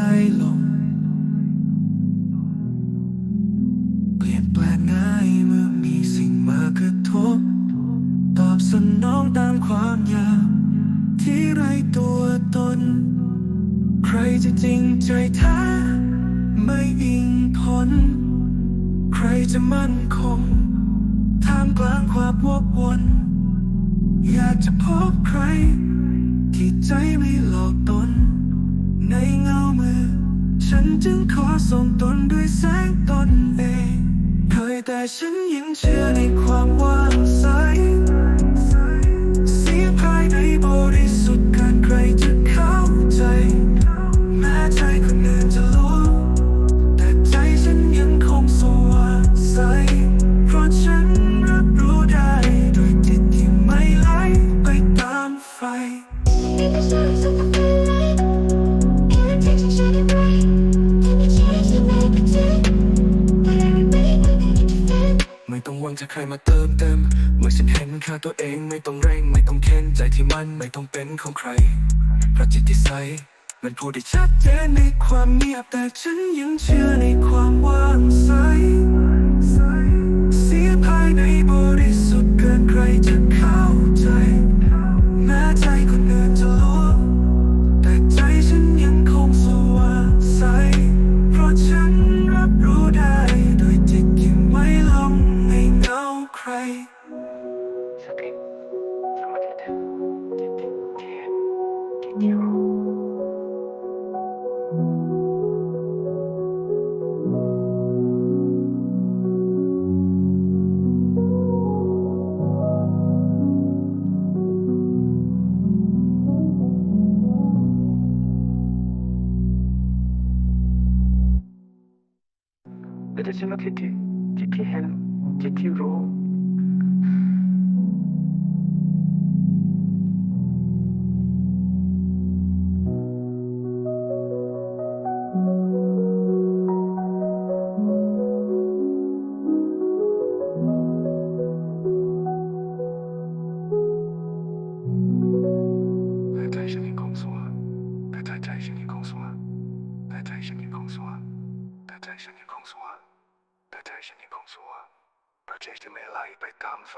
ายลมเปลี่ยนแปลงง่ายเมื่อมีสิ่งมากระทบ ตอบสนองตามความอยากที่ไรตัวตน ใครจะจริงใจแท้ไม่อิงทนใครจะมั่นคงท่ามกลางความวกวน อยากจะพบใคร ที่ใจไม่ จึงขอส่งตนด้วยแสงตนเองเคยแต่ฉันยังเชื่อในความว่างใสเสียงภายในบริสุทธิ์เกินใครจะเข้าใจ แม้ใจคนอื่นจะรู้แต่ใจฉันยังคงสว่างใส เพราะฉันรับรู้ได้โดยจิตที่ไม่ไหลไปตามไฟ จะใครมาเติมเต็ม เมื่อฉันเห็นค่าตัวเองไม่ต้องเร่งไม่ต้องเค้นใจที่มันไม่ต้องเป็นของใครเพราะจิตที่ใสมันพูดได้ชัดเจนในความเงียบแต่ฉันยังเชื่อ ที่ที่รู้แต่ถ้าฉัน สว่างแต่ใจฉันยังคงสว่างเพราะใจจะไม่ไหลไปตามไฟ